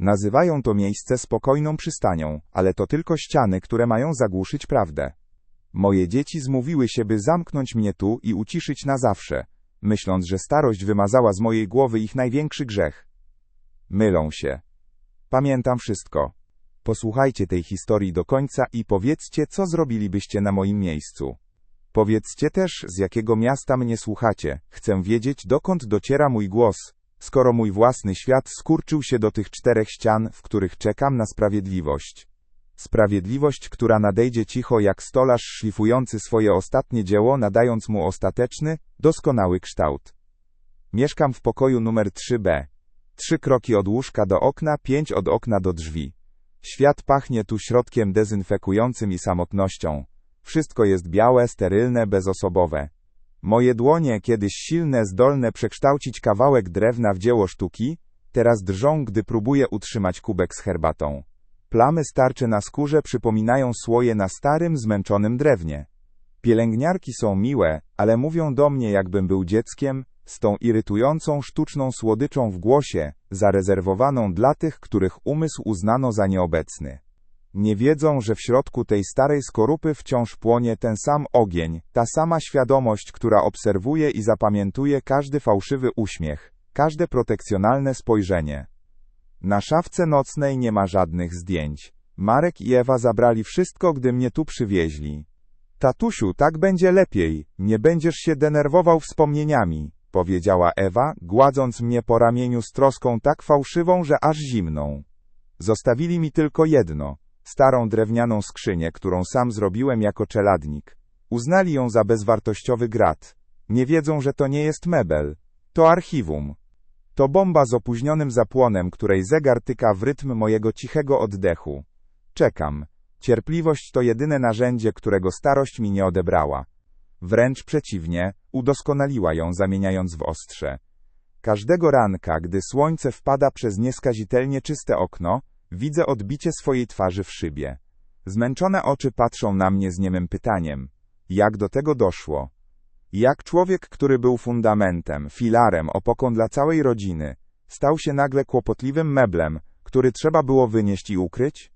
Nazywają to miejsce spokojną przystanią, ale to tylko ściany, które mają zagłuszyć prawdę. Moje dzieci zmówiły się, by zamknąć mnie tu i uciszyć na zawsze, myśląc, że starość wymazała z mojej głowy ich największy grzech. Mylą się. Pamiętam wszystko. Posłuchajcie tej historii do końca i powiedzcie, co zrobilibyście na moim miejscu. Powiedzcie też, z jakiego miasta mnie słuchacie. Chcę wiedzieć, dokąd dociera mój głos, skoro mój własny świat skurczył się do tych czterech ścian, w których czekam na sprawiedliwość. Sprawiedliwość, która nadejdzie cicho jak stolarz szlifujący swoje ostatnie dzieło, nadając mu ostateczny, doskonały kształt. Mieszkam w pokoju numer 3B. Trzy kroki od łóżka do okna, pięć od okna do drzwi. Świat pachnie tu środkiem dezynfekującym i samotnością. Wszystko jest białe, sterylne, bezosobowe. Moje dłonie, kiedyś silne, zdolne przekształcić kawałek drewna w dzieło sztuki, teraz drżą, gdy próbuję utrzymać kubek z herbatą. Plamy starcze na skórze przypominają słoje na starym, zmęczonym drewnie. Pielęgniarki są miłe, ale mówią do mnie, jakbym był dzieckiem, z tą irytującą sztuczną słodyczą w głosie, zarezerwowaną dla tych, których umysł uznano za nieobecny. Nie wiedzą, że w środku tej starej skorupy wciąż płonie ten sam ogień, ta sama świadomość, która obserwuje i zapamiętuje każdy fałszywy uśmiech, każde protekcjonalne spojrzenie. Na szafce nocnej nie ma żadnych zdjęć. Marek i Ewa zabrali wszystko, gdy mnie tu przywieźli. Tatusiu, tak będzie lepiej, nie będziesz się denerwował wspomnieniami, powiedziała Ewa, gładząc mnie po ramieniu z troską tak fałszywą, że aż zimną. Zostawili mi tylko jedno, starą drewnianą skrzynię, którą sam zrobiłem jako czeladnik. Uznali ją za bezwartościowy grat. Nie wiedzą, że to nie jest mebel. To archiwum. To bomba z opóźnionym zapłonem, której zegar tyka w rytm mojego cichego oddechu. Czekam. Cierpliwość to jedyne narzędzie, którego starość mi nie odebrała. Wręcz przeciwnie, udoskonaliła ją, zamieniając w ostrze. Każdego ranka, gdy słońce wpada przez nieskazitelnie czyste okno, widzę odbicie swojej twarzy w szybie. Zmęczone oczy patrzą na mnie z niemym pytaniem. Jak do tego doszło? Jak człowiek, który był fundamentem, filarem, opoką dla całej rodziny, stał się nagle kłopotliwym meblem, który trzeba było wynieść i ukryć?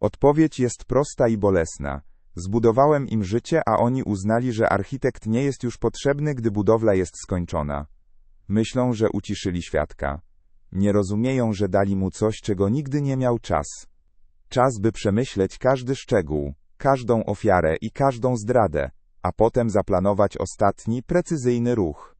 Odpowiedź jest prosta i bolesna. Zbudowałem im życie, a oni uznali, że architekt nie jest już potrzebny, gdy budowla jest skończona. Myślą, że uciszyli świadka. Nie rozumieją, że dali mu coś, czego nigdy nie miał czas. Czas, by przemyśleć każdy szczegół, każdą ofiarę i każdą zdradę, a potem zaplanować ostatni, precyzyjny ruch.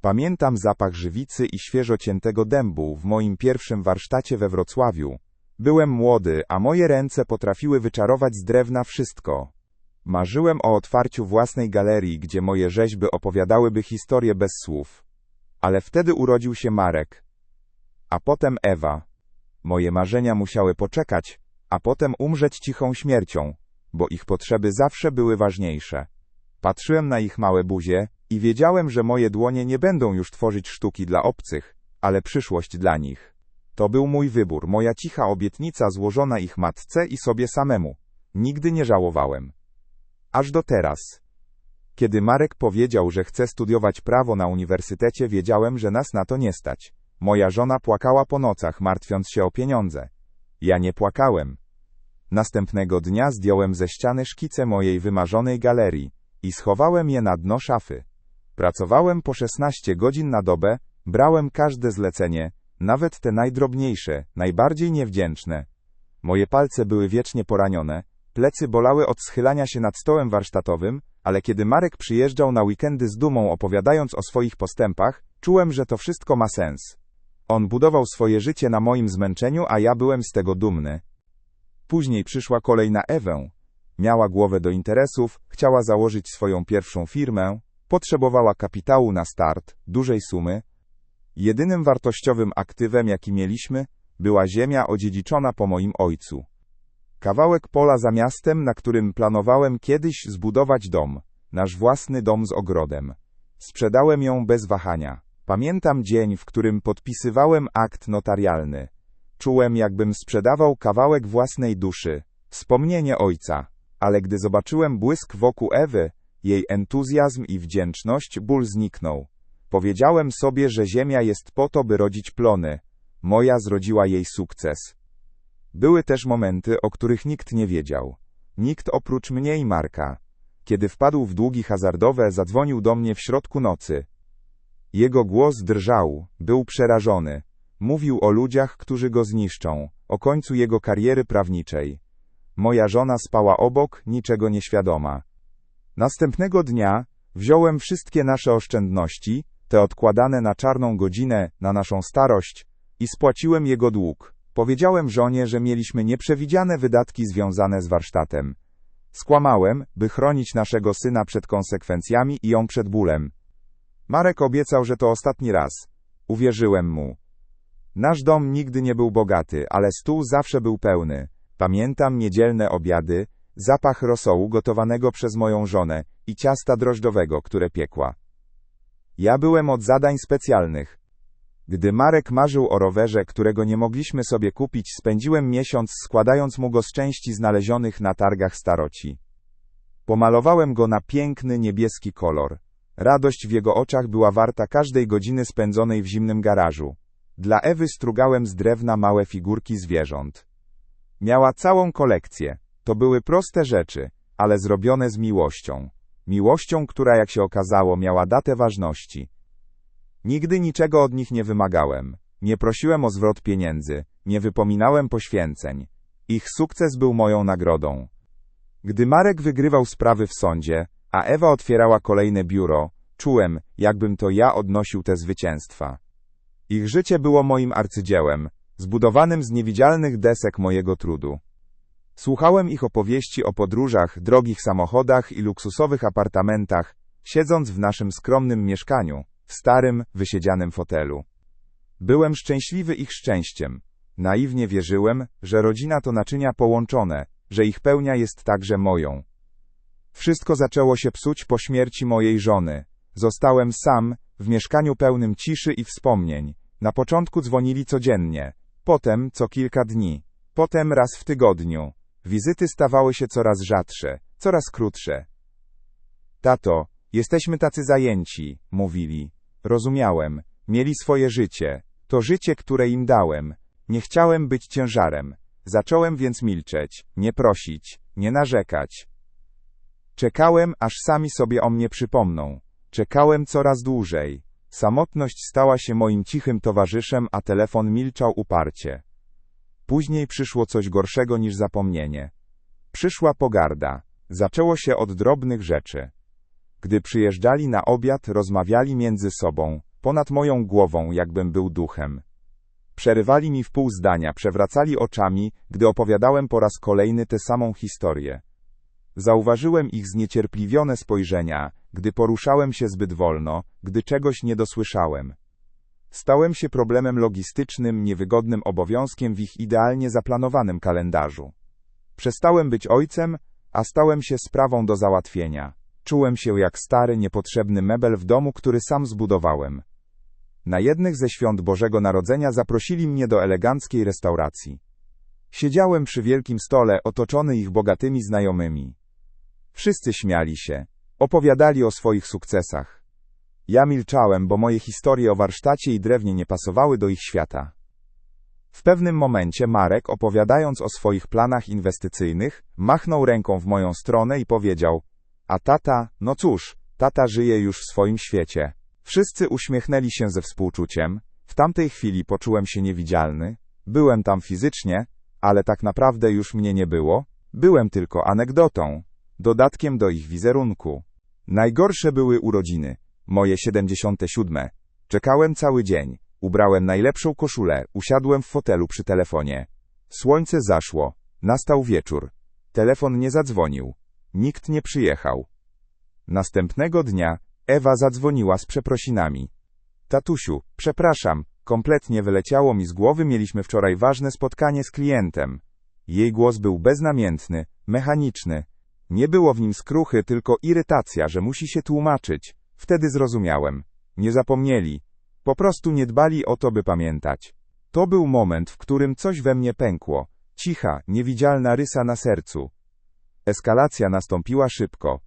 Pamiętam zapach żywicy i świeżo ciętego dębu w moim pierwszym warsztacie we Wrocławiu. Byłem młody, a moje ręce potrafiły wyczarować z drewna wszystko. Marzyłem o otwarciu własnej galerii, gdzie moje rzeźby opowiadałyby historię bez słów. Ale wtedy urodził się Marek. A potem Ewa. Moje marzenia musiały poczekać, a potem umrzeć cichą śmiercią, bo ich potrzeby zawsze były ważniejsze. Patrzyłem na ich małe buzie i wiedziałem, że moje dłonie nie będą już tworzyć sztuki dla obcych, ale przyszłość dla nich. To był mój wybór, moja cicha obietnica złożona ich matce i sobie samemu. Nigdy nie żałowałem. Aż do teraz. Kiedy Marek powiedział, że chce studiować prawo na uniwersytecie, wiedziałem, że nas na to nie stać. Moja żona płakała po nocach, martwiąc się o pieniądze. Ja nie płakałem. Następnego dnia zdjąłem ze ściany szkice mojej wymarzonej galerii i schowałem je na dno szafy. Pracowałem po 16 godzin na dobę, brałem każde zlecenie, nawet te najdrobniejsze, najbardziej niewdzięczne. Moje palce były wiecznie poranione, plecy bolały od schylania się nad stołem warsztatowym, ale kiedy Marek przyjeżdżał na weekendy z dumą opowiadając o swoich postępach, czułem, że to wszystko ma sens. On budował swoje życie na moim zmęczeniu, a ja byłem z tego dumny. Później przyszła kolej na Ewę. Miała głowę do interesów, chciała założyć swoją pierwszą firmę, potrzebowała kapitału na start, dużej sumy. Jedynym wartościowym aktywem, jaki mieliśmy, była ziemia odziedziczona po moim ojcu. Kawałek pola za miastem, na którym planowałem kiedyś zbudować dom, nasz własny dom z ogrodem. Sprzedałem ją bez wahania. Pamiętam dzień, w którym podpisywałem akt notarialny. Czułem, jakbym sprzedawał kawałek własnej duszy, wspomnienie ojca, ale gdy zobaczyłem błysk wokół Ewy, jej entuzjazm i wdzięczność, ból zniknął. Powiedziałem sobie, że ziemia jest po to, by rodzić plony. Moja zrodziła jej sukces. Były też momenty, o których nikt nie wiedział. Nikt oprócz mnie i Marka. Kiedy wpadł w długi hazardowe, zadzwonił do mnie w środku nocy. Jego głos drżał, był przerażony. Mówił o ludziach, którzy go zniszczą, o końcu jego kariery prawniczej. Moja żona spała obok, niczego nieświadoma. Następnego dnia wziąłem wszystkie nasze oszczędności, te odkładane na czarną godzinę, na naszą starość, i spłaciłem jego dług. Powiedziałem żonie, że mieliśmy nieprzewidziane wydatki związane z warsztatem. Skłamałem, by chronić naszego syna przed konsekwencjami i ją przed bólem. Marek obiecał, że to ostatni raz. Uwierzyłem mu. Nasz dom nigdy nie był bogaty, ale stół zawsze był pełny. Pamiętam niedzielne obiady, zapach rosołu gotowanego przez moją żonę i ciasta drożdżowego, które piekła. Ja byłem od zadań specjalnych. Gdy Marek marzył o rowerze, którego nie mogliśmy sobie kupić, spędziłem miesiąc składając mu go z części znalezionych na targach staroci. Pomalowałem go na piękny niebieski kolor. Radość w jego oczach była warta każdej godziny spędzonej w zimnym garażu. Dla Ewy strugałem z drewna małe figurki zwierząt. Miała całą kolekcję. To były proste rzeczy, ale zrobione z miłością. Miłością, która jak się okazało miała datę ważności. Nigdy niczego od nich nie wymagałem. Nie prosiłem o zwrot pieniędzy, nie wypominałem poświęceń. Ich sukces był moją nagrodą. Gdy Marek wygrywał sprawy w sądzie, a Ewa otwierała kolejne biuro, czułem, jakbym to ja odnosił te zwycięstwa. Ich życie było moim arcydziełem, zbudowanym z niewidzialnych desek mojego trudu. Słuchałem ich opowieści o podróżach, drogich samochodach i luksusowych apartamentach, siedząc w naszym skromnym mieszkaniu, w starym, wysiedzianym fotelu. Byłem szczęśliwy ich szczęściem. Naiwnie wierzyłem, że rodzina to naczynia połączone, że ich pełnia jest także moją. Wszystko zaczęło się psuć po śmierci mojej żony. Zostałem sam, w mieszkaniu pełnym ciszy i wspomnień. Na początku dzwonili codziennie, potem co kilka dni, potem raz w tygodniu. Wizyty stawały się coraz rzadsze, coraz krótsze. Tato, jesteśmy tacy zajęci, mówili. Rozumiałem, mieli swoje życie, to życie, które im dałem. Nie chciałem być ciężarem. Zacząłem więc milczeć, nie prosić, nie narzekać. Czekałem, aż sami sobie o mnie przypomną. Czekałem coraz dłużej. Samotność stała się moim cichym towarzyszem, a telefon milczał uparcie. Później przyszło coś gorszego niż zapomnienie. Przyszła pogarda. Zaczęło się od drobnych rzeczy. Gdy przyjeżdżali na obiad, rozmawiali między sobą, ponad moją głową, jakbym był duchem. Przerywali mi w pół zdania, przewracali oczami, gdy opowiadałem po raz kolejny tę samą historię. Zauważyłem ich zniecierpliwione spojrzenia, gdy poruszałem się zbyt wolno, gdy czegoś nie dosłyszałem. Stałem się problemem logistycznym, niewygodnym obowiązkiem w ich idealnie zaplanowanym kalendarzu. Przestałem być ojcem, a stałem się sprawą do załatwienia. Czułem się jak stary, niepotrzebny mebel w domu, który sam zbudowałem. Na jednych ze świąt Bożego Narodzenia zaprosili mnie do eleganckiej restauracji. Siedziałem przy wielkim stole, otoczony ich bogatymi znajomymi. Wszyscy śmiali się, opowiadali o swoich sukcesach. Ja milczałem, bo moje historie o warsztacie i drewnie nie pasowały do ich świata. W pewnym momencie Marek, opowiadając o swoich planach inwestycyjnych, machnął ręką w moją stronę i powiedział: A tata, no cóż, tata żyje już w swoim świecie. Wszyscy uśmiechnęli się ze współczuciem. W tamtej chwili poczułem się niewidzialny. Byłem tam fizycznie, ale tak naprawdę już mnie nie było. Byłem tylko anegdotą, dodatkiem do ich wizerunku. Najgorsze były urodziny, moje 77. Czekałem cały dzień. Ubrałem najlepszą koszulę, usiadłem w fotelu przy telefonie. Słońce zaszło, nastał wieczór. Telefon nie zadzwonił. Nikt nie przyjechał. Następnego dnia Ewa zadzwoniła z przeprosinami. Tatusiu, przepraszam, kompletnie wyleciało mi z głowy, mieliśmy wczoraj ważne spotkanie z klientem. Jej głos był beznamiętny, mechaniczny. Nie było w nim skruchy, tylko irytacja, że musi się tłumaczyć. Wtedy zrozumiałem. Nie zapomnieli. Po prostu nie dbali o to, by pamiętać. To był moment, w którym coś we mnie pękło. Cicha, niewidzialna rysa na sercu. Eskalacja nastąpiła szybko.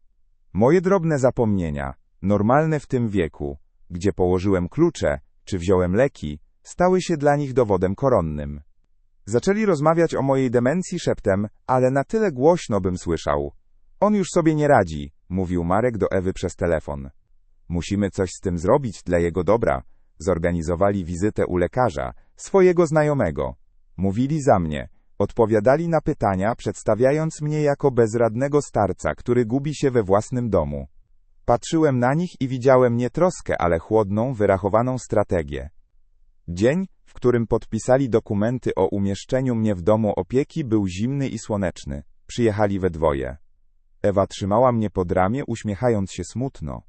Moje drobne zapomnienia, normalne w tym wieku, gdzie położyłem klucze, czy wziąłem leki, stały się dla nich dowodem koronnym. Zaczęli rozmawiać o mojej demencji szeptem, ale na tyle głośno bym słyszał. On już sobie nie radzi, mówił Marek do Ewy przez telefon. Musimy coś z tym zrobić dla jego dobra. Zorganizowali wizytę u lekarza, swojego znajomego. Mówili za mnie, odpowiadali na pytania, przedstawiając mnie jako bezradnego starca, który gubi się we własnym domu. Patrzyłem na nich i widziałem nie troskę, ale chłodną, wyrachowaną strategię. Dzień, w którym podpisali dokumenty o umieszczeniu mnie w domu opieki, był zimny i słoneczny. Przyjechali we dwoje. Ewa trzymała mnie pod ramię, uśmiechając się smutno.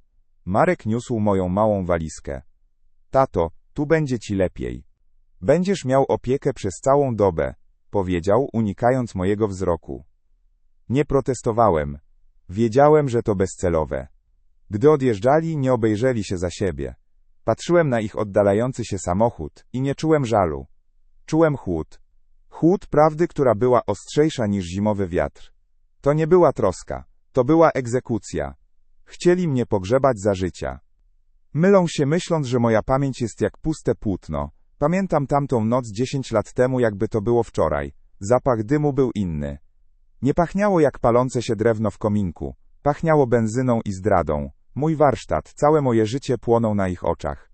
Marek niósł moją małą walizkę. Tato, tu będzie ci lepiej. Będziesz miał opiekę przez całą dobę, powiedział, unikając mojego wzroku. Nie protestowałem. Wiedziałem, że to bezcelowe. Gdy odjeżdżali, nie obejrzeli się za siebie. Patrzyłem na ich oddalający się samochód i nie czułem żalu. Czułem chłód. Chłód prawdy, która była ostrzejsza niż zimowy wiatr. To nie była troska, to była egzekucja. Chcieli mnie pogrzebać za życia. Mylą się myśląc, że moja pamięć jest jak puste płótno. Pamiętam tamtą noc dziesięć lat temu, jakby to było wczoraj. Zapach dymu był inny. Nie pachniało jak palące się drewno w kominku. Pachniało benzyną i zdradą. Mój warsztat, całe moje życie płonął na ich oczach.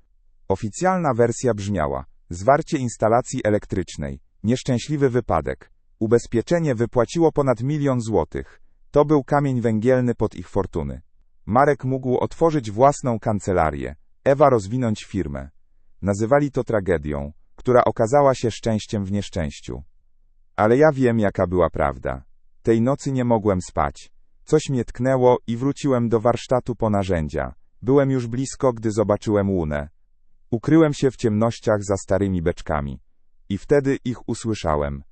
Oficjalna wersja brzmiała: zwarcie instalacji elektrycznej, nieszczęśliwy wypadek. Ubezpieczenie wypłaciło ponad milion złotych. To był kamień węgielny pod ich fortuny. Marek mógł otworzyć własną kancelarię, Ewa rozwinąć firmę. Nazywali to tragedią, która okazała się szczęściem w nieszczęściu. Ale ja wiem, jaka była prawda. Tej nocy nie mogłem spać. Coś mnie tknęło i wróciłem do warsztatu po narzędzia. Byłem już blisko, gdy zobaczyłem łunę. Ukryłem się w ciemnościach za starymi beczkami. I wtedy ich usłyszałem.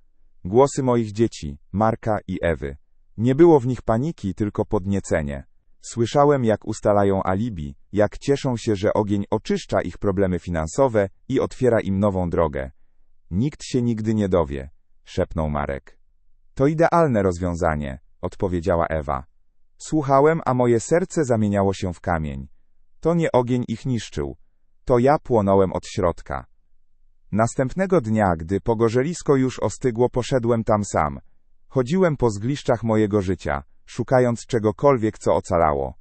Głosy moich dzieci, Marka i Ewy. Nie było w nich paniki, tylko podniecenie. Słyszałem, jak ustalają alibi, jak cieszą się, że ogień oczyszcza ich problemy finansowe i otwiera im nową drogę. Nikt się nigdy nie dowie, szepnął Marek. To idealne rozwiązanie, odpowiedziała Ewa. Słuchałem, a moje serce zamieniało się w kamień. To nie ogień ich niszczył, to ja płonąłem od środka. Następnego dnia, gdy pogorzelisko już ostygło, poszedłem tam sam. Chodziłem po zgliszczach mojego życia, szukając czegokolwiek, co ocalało.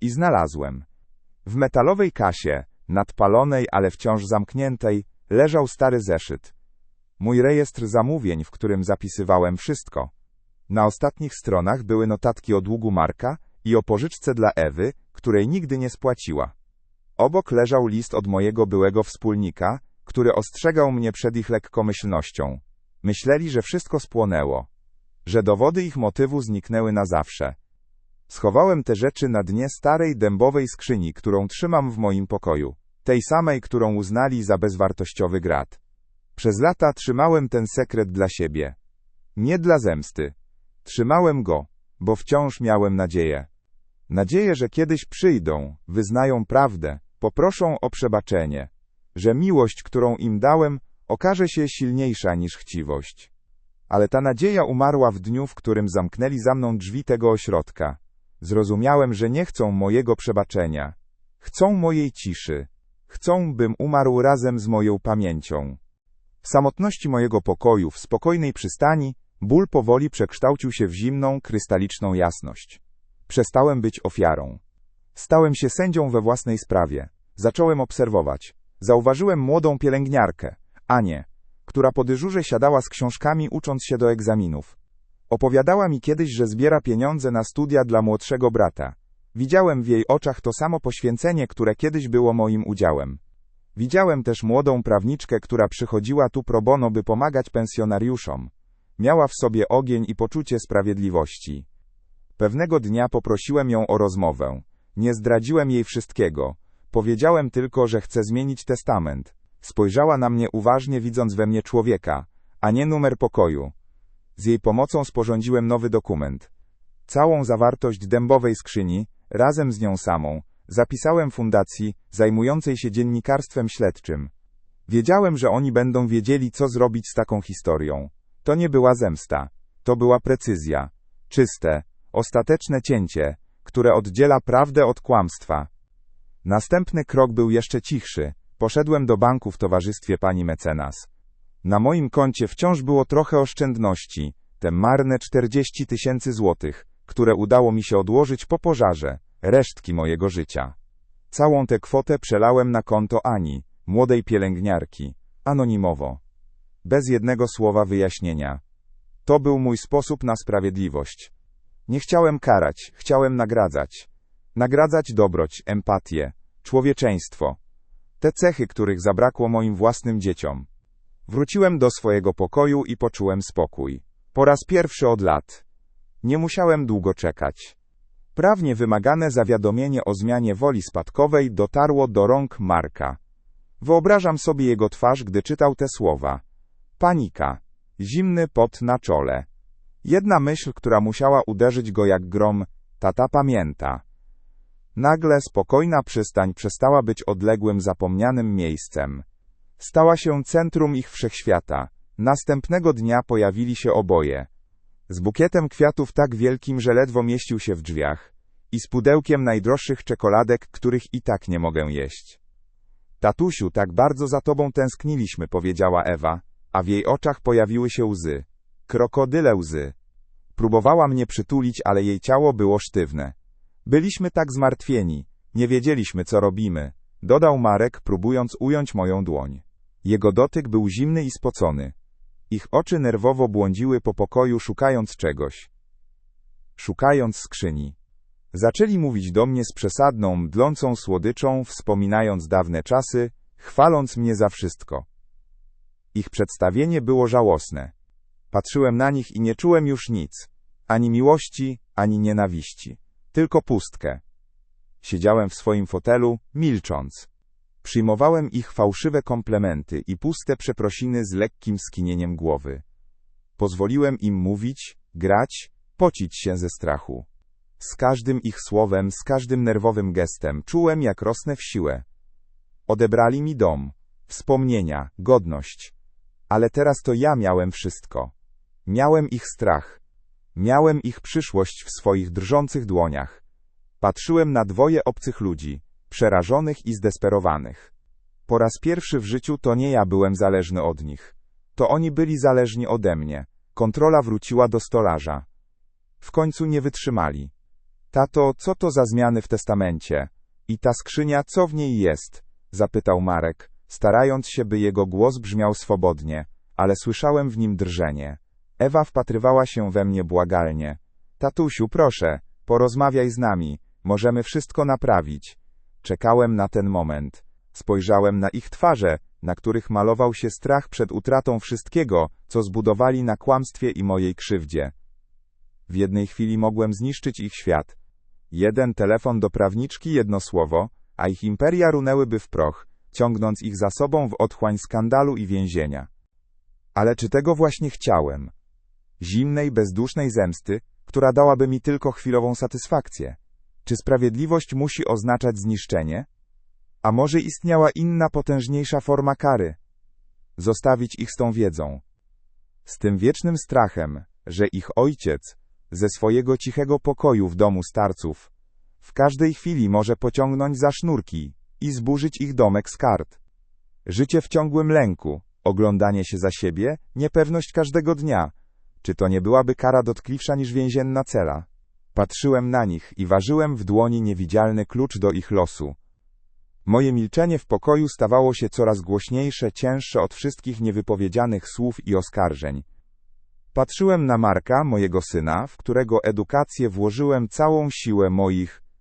I znalazłem. W metalowej kasie, nadpalonej, ale wciąż zamkniętej, leżał stary zeszyt. Mój rejestr zamówień, w którym zapisywałem wszystko. Na ostatnich stronach były notatki o długu Marka i o pożyczce dla Ewy, której nigdy nie spłaciła. Obok leżał list od mojego byłego wspólnika, który ostrzegał mnie przed ich lekkomyślnością. Myśleli, że wszystko spłonęło, że dowody ich motywu zniknęły na zawsze. Schowałem te rzeczy na dnie starej dębowej skrzyni, którą trzymam w moim pokoju, tej samej, którą uznali za bezwartościowy grat. Przez lata trzymałem ten sekret dla siebie. Nie dla zemsty. Trzymałem go, bo wciąż miałem nadzieję. Nadzieję, że kiedyś przyjdą, wyznają prawdę, poproszą o przebaczenie, że miłość, którą im dałem, okaże się silniejsza niż chciwość. Ale ta nadzieja umarła w dniu, w którym zamknęli za mną drzwi tego ośrodka. Zrozumiałem, że nie chcą mojego przebaczenia. Chcą mojej ciszy. Chcą, bym umarł razem z moją pamięcią. W samotności mojego pokoju, w spokojnej przystani, ból powoli przekształcił się w zimną, krystaliczną jasność. Przestałem być ofiarą. Stałem się sędzią we własnej sprawie. Zacząłem obserwować. Zauważyłem młodą pielęgniarkę, Anię, która po dyżurze siadała z książkami ucząc się do egzaminów. Opowiadała mi kiedyś, że zbiera pieniądze na studia dla młodszego brata. Widziałem w jej oczach to samo poświęcenie, które kiedyś było moim udziałem. Widziałem też młodą prawniczkę, która przychodziła tu pro bono, by pomagać pensjonariuszom. Miała w sobie ogień i poczucie sprawiedliwości. Pewnego dnia poprosiłem ją o rozmowę. Nie zdradziłem jej wszystkiego. Powiedziałem tylko, że chcę zmienić testament. Spojrzała na mnie uważnie, widząc we mnie człowieka, a nie numer pokoju. Z jej pomocą sporządziłem nowy dokument. Całą zawartość dębowej skrzyni, razem z nią samą, zapisałem fundacji zajmującej się dziennikarstwem śledczym. Wiedziałem, że oni będą wiedzieli, co zrobić z taką historią. To nie była zemsta. To była precyzja. Czyste, ostateczne cięcie, które oddziela prawdę od kłamstwa. Następny krok był jeszcze cichszy. Poszedłem do banku w towarzystwie pani mecenas. Na moim koncie wciąż było trochę oszczędności, te marne 40 tysięcy złotych, które udało mi się odłożyć po pożarze, resztki mojego życia. Całą tę kwotę przelałem na konto Ani, młodej pielęgniarki, anonimowo. Bez jednego słowa wyjaśnienia. To był mój sposób na sprawiedliwość. Nie chciałem karać, chciałem nagradzać. Nagradzać dobroć, empatię, człowieczeństwo. Te cechy, których zabrakło moim własnym dzieciom. Wróciłem do swojego pokoju i poczułem spokój. Po raz pierwszy od lat. Nie musiałem długo czekać. Prawnie wymagane zawiadomienie o zmianie woli spadkowej dotarło do rąk Marka. Wyobrażam sobie jego twarz, gdy czytał te słowa. Panika. Zimny pot na czole. Jedna myśl, która musiała uderzyć go jak grom, tata pamięta. Nagle spokojna przystań przestała być odległym, zapomnianym miejscem. Stała się centrum ich wszechświata. Następnego dnia pojawili się oboje. Z bukietem kwiatów tak wielkim, że ledwo mieścił się w drzwiach. I z pudełkiem najdroższych czekoladek, których i tak nie mogę jeść. Tatusiu, tak bardzo za tobą tęskniliśmy, powiedziała Ewa, a w jej oczach pojawiły się łzy. Krokodyle łzy. Próbowała mnie przytulić, ale jej ciało było sztywne. Byliśmy tak zmartwieni, nie wiedzieliśmy, co robimy, dodał Marek, próbując ująć moją dłoń. Jego dotyk był zimny i spocony. Ich oczy nerwowo błądziły po pokoju, szukając czegoś. Szukając skrzyni. Zaczęli mówić do mnie z przesadną, mdlącą słodyczą, wspominając dawne czasy, chwaląc mnie za wszystko. Ich przedstawienie było żałosne. Patrzyłem na nich i nie czułem już nic. Ani miłości, ani nienawiści. Tylko pustkę. Siedziałem w swoim fotelu, milcząc. Przyjmowałem ich fałszywe komplementy i puste przeprosiny z lekkim skinieniem głowy. Pozwoliłem im mówić, grać, pocić się ze strachu. Z każdym ich słowem, z każdym nerwowym gestem czułem, jak rosnę w siłę. Odebrali mi dom, wspomnienia, godność. Ale teraz to ja miałem wszystko. Miałem ich strach. Miałem ich przyszłość w swoich drżących dłoniach. Patrzyłem na dwoje obcych ludzi, przerażonych i zdesperowanych. Po raz pierwszy w życiu to nie ja byłem zależny od nich. To oni byli zależni ode mnie. Kontrola wróciła do stolarza. W końcu nie wytrzymali. Tato, co to za zmiany w testamencie? I ta skrzynia, co w niej jest? Zapytał Marek, starając się, by jego głos brzmiał swobodnie, ale słyszałem w nim drżenie. Ewa wpatrywała się we mnie błagalnie. Tatusiu, proszę, porozmawiaj z nami, możemy wszystko naprawić. Czekałem na ten moment. Spojrzałem na ich twarze, na których malował się strach przed utratą wszystkiego, co zbudowali na kłamstwie i mojej krzywdzie. W jednej chwili mogłem zniszczyć ich świat. Jeden telefon do prawniczki, jedno słowo, a ich imperia runęłyby w proch, ciągnąc ich za sobą w otchłań skandalu i więzienia. Ale czy tego właśnie chciałem? Zimnej, bezdusznej zemsty, która dałaby mi tylko chwilową satysfakcję. Czy sprawiedliwość musi oznaczać zniszczenie? A może istniała inna, potężniejsza forma kary? Zostawić ich z tą wiedzą. Z tym wiecznym strachem, że ich ojciec, ze swojego cichego pokoju w domu starców, w każdej chwili może pociągnąć za sznurki i zburzyć ich domek z kart. Życie w ciągłym lęku, oglądanie się za siebie, niepewność każdego dnia. Czy to nie byłaby kara dotkliwsza niż więzienna cela? Patrzyłem na nich i ważyłem w dłoni niewidzialny klucz do ich losu. Moje milczenie w pokoju stawało się coraz głośniejsze, cięższe od wszystkich niewypowiedzianych słów i oskarżeń. Patrzyłem na Marka, mojego syna, w którego edukację włożyłem całą siłę moich